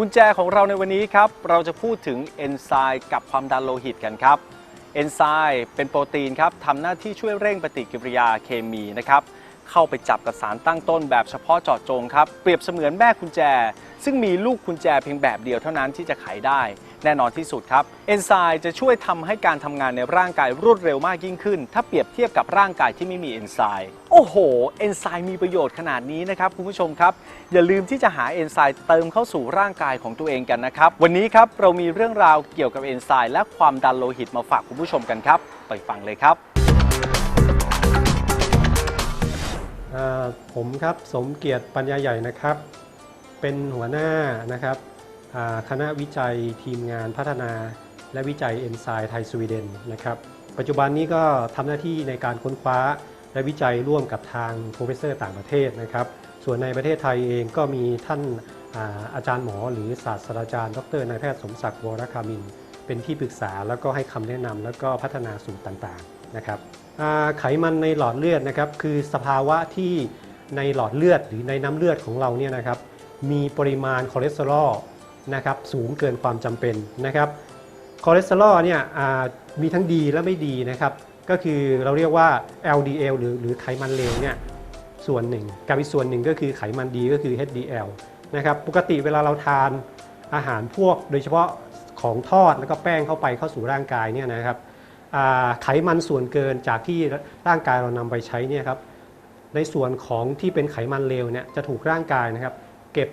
กุญแจของเราในวันนี้ครับ เราจะพูดถึงเอนไซม์กับความดันโลหิตกันครับ เอนไซม์เป็นโปรตีนครับทำหน้าที่ช่วยเร่งปฏิกิริยาเคมีนะครับ เข้าไปจับกับสารตั้งต้นแบบเฉพาะเจาะจงครับ เปรียบเสมือนแม่กุญแจ ซึ่งมีลูกกุญแจเพียงแบบเดียวเท่านั้นที่จะไขได้ แน่นอนที่สุดครับ เอนไซม์จะช่วยทำให้การทำงานในร่างกายรวดเร็วมากยิ่งขึ้น ถ้าเปรียบเทียบกับร่างกายที่ไม่มีเอนไซม์ อ้โห เอนไซม์มีประโยชน์ขนาดนี้นะครับคุณผู้ชมครับ อย่าลืมที่จะหาเอนไซม์เติมเข้าสู่ร่างกายของตัวเองกันนะครับ วันนี้ครับเรามีเรื่องราวเกี่ยวกับเอนไซม์และความดันโลหิตมาฝากคุณผู้ชมกันครับ ไปฟังเลยครับผมครับสมเกียรติปัญญาใหญ่นะครับ เป็นหัวหน้านะครับคณะวิจัยทีมงานพัฒนา และวิจัยเอนไซม์ไทยสวีเดนนะครับ ปัจจุบันนี้ก็ทำหน้าที่ในการค้นคว้า และวิจัยร่วมกับทางโปรเฟสเซอร์ต่างประเทศนะครับ ส่วนในประเทศไทยเองก็มีท่านอาอาจารย์หมอหรือศาสตราจารย์ ดรนายแพทย์สมศักดิ์วรคามิน เป็นที่ปรึกษาแล้วก็ให้คำแนะนำแล้วก็พัฒนาสูตรต่างๆนะครับไขมันในหลอดเลือดนะครับคือสภาวะที่ในหลอดเลือดหรือในน้ำเลือดของเราเนี่ยนะครับมีปริมาณคอเลสเตอรอลนะครับสูงเกินความจำเป็นนะครับคอเลสเตอรอลเนี่ยมีทั้งดีและไม่ดีนะครับ ก็คือเราเรียกว่า LDL หรือหรือไขมันเลวเนี่ยส่วนหนึ่งกับอีกส่วนหนึ่งก็คือไขมันดีก็คือ HDL นะครับปกติเวลาเราทานอาหารพวกโดยเฉพาะของทอดแล้วก็แป้งเข้าไปเข้าสู่ร่างกายเนี่ยนะครับไขมันส่วนเกินจากที่ร่างกายเรานำไปใช้เนี่ยครับในส่วนของที่เป็นไขมันเลวเนี่ยจะถูกร่างกายนะครับ เก็บ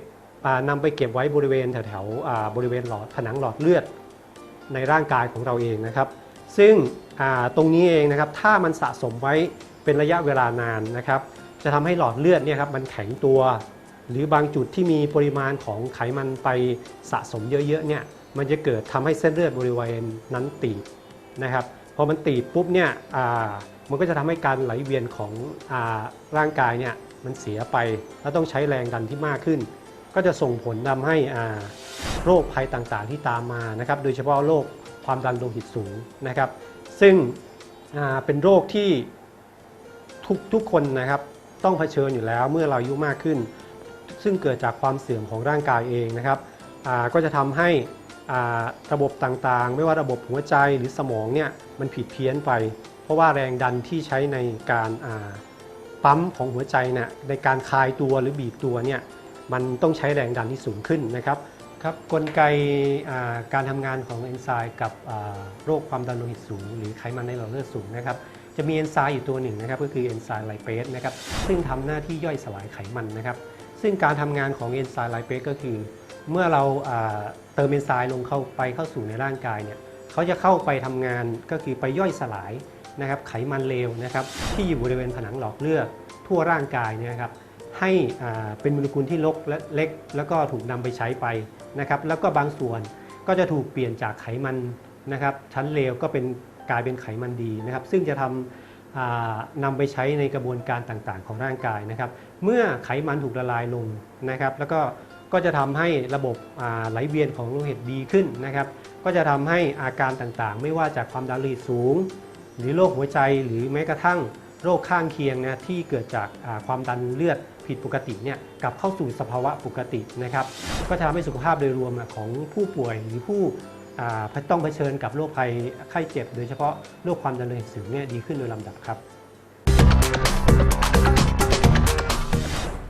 อ่านำไปเก็บไว้บริเวณแถวๆบริเวณหลอดผนังหลอดเลือดในร่างกายของเราเองนะครับ ซึ่งตรงนี้เองนะครับถ้ามันสะสมไว้เป็นระยะเวลานานนะครับ จะทำให้หลอดเลือดเนี่ยครับมันแข็งตัว หรือบางจุดที่มีปริมาณของไขมันไปสะสมเยอะๆเนี่ยมันจะเกิดทำให้เส้นเลือดบริเวณนั้นตีบนะครับพอมันตีบปุ๊บเนี่ยมันก็จะทำให้การไหลเวียนของอร่างกายเนี่ยมันเสียไป แล้วต้องใช้แรงดันที่มากขึ้น ก็จะส่งผลทำให้โรคภัยต่างๆที่ตามมานะครับ โดยเฉพาะโรค ความดันโลหิตสูงนะครับ ซึ่งเป็นโรคที่ทุกทุกคนนะครับต้องเผชิญอยู่แล้วเมื่อเราอายุมากขึ้น ซึ่งเกิดจากความเสื่อมของร่างกายเองนะครับก็จะทำให้ระบบต่างๆ ไม่ว่าระบบหัวใจหรือสมองเนี่ยมันผิดเพี้ยนไป เพราะว่าแรงดันที่ใช้ในการปั๊มของหัวใจเนี่ยในการคลายตัวหรือบีบตัวเนี่ยมันต้องใช้แรงดันที่สูงขึ้นนะครับ ครับกลไกการทำงานของเอนไซม์กับโรคความดันโลหิตสูง หรือไขมันในหลอดเลือดสูงนะครับจะมีเอนไซม์อยู่ตัวหนึ่งนะครับก็คือเอนไซม์ไลเปสนะครับซึ่งทำหน้าที่ย่อยสลายไขมันนะครับ ซึ่งการทำงานของเอนไซม์ไลเปสก็คือ เมื่อเราเติมเอนไซม์ลงเข้าไปเข้าสู่ในร่างกายเนี่ยเขาจะเข้าไปทำงานก็คือไปย่อยสลายนะครับไขมันเลวนะครับที่อยู่บริเวณผนังหลอดเลือดทั่วร่างกายเนี่ยครับ ให้เป็นโมเลกุลที่ลกและเล็ก แล้วก็ถูกนำไปใช้ไปนะครับแล้วก็บางส่วนก็จะถูกเปลี่ยนจากไขมันนะครับชั้นเลวก็เป็นกลายเป็นไขมันดีนะครับซึ่งจะทำนำไปใช้ในกระบวนการต่างๆ ของร่างกายนะครับ เมื่อไขมันถูกละลายลงนะครับ แล้วก็ก็จะทำให้ระบบไหลเวียนของโลหิตดีขึ้นนะครับ ก็จะทำให้อาการต่างๆ ไม่ว่าจากความดันโลหิตสูง หรือโรคหัวใจหรือแม้กระทั่งโรคข้างเคียงนะที่เกิดจากความดันเลือด ผิดปกติเนี่ยกลับเข้าสู่สภาวะปกตินะครับก็จะทำให้สุขภาพโดยรวมของผู้ป่วยหรือผู้ต้องเผชิญกับโรคภัยไข้เจ็บ โดยเฉพาะโรคความดันโลหิตสูงเนี่ยดีขึ้นโดยลำดับครับ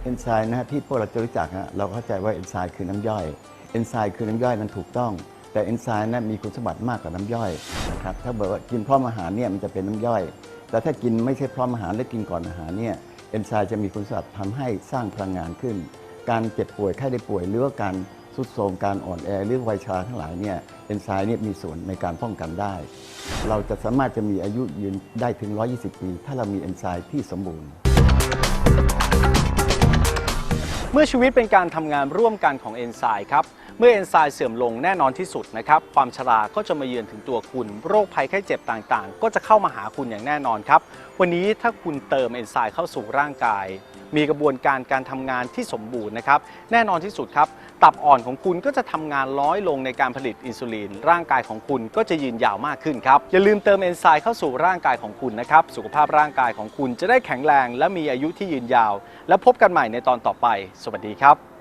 เอนไซม์นะฮะที่พวกเราจะรู้จักฮะเราเข้าใจว่าเอนไซม์คือน้ำย่อยเอนไซม์คือน้ำย่อยนั้นถูกต้อง แต่เอนไซม์นั้นมีคุณสมบัติมากกว่าน้ำย่อยนะครับถ้าบอกว่ากินพร้อมอาหารเนี่ยมันจะเป็นน้ำย่อย แต่ถ้ากินไม่ใช่พร้อมอาหารและกินก่อนอาหารเนี่ย เอนไซม์จะมีคุณสมบัติทำให้สร้างพลังงานขึ้น การเจ็บป่วยไข้ได้ป่วยหรือว่าการทรุดโทรมการอ่อนแอหรือวัยชราทั้งหลายเนี่ยเอนไซม์เนี่ยมีส่วนในการป้องกันได้ เราจะสามารถจะมีอายุยืนได้ถึง 120 ปี ถ้าเรามีเอนไซม์ที่สมบูรณ์ เมื่อชีวิตเป็นการทำงานร่วมกันของเอนไซม์ครับ เมื่อเอนไซม์เสื่อมลงแน่นอนที่สุดนะครับความชราก็จะมาเยือนถึงตัวคุณ โรคภัยไข้เจ็บต่างๆ ก็จะเข้ามาหาคุณอย่างแน่นอนครับ วันนี้ถ้าคุณเติมเอนไซม์เข้าสู่ร่างกาย มีกระบวนการการทำงานที่สมบูรณ์นะครับแน่นอนที่สุดครับ ตับอ่อนของคุณก็จะทำงานน้อยลงในการผลิตอินซูลิน ร่างกายของคุณก็จะยืนยาวมากขึ้นครับอย่าลืมเติมเอนไซม์เข้าสู่ร่างกายของคุณนะครับสุขภาพร่างกายของคุณจะได้แข็งแรง และมีอายุที่ยืนยาว และพบกันใหม่ในตอนต่อไป สวัสดีครับ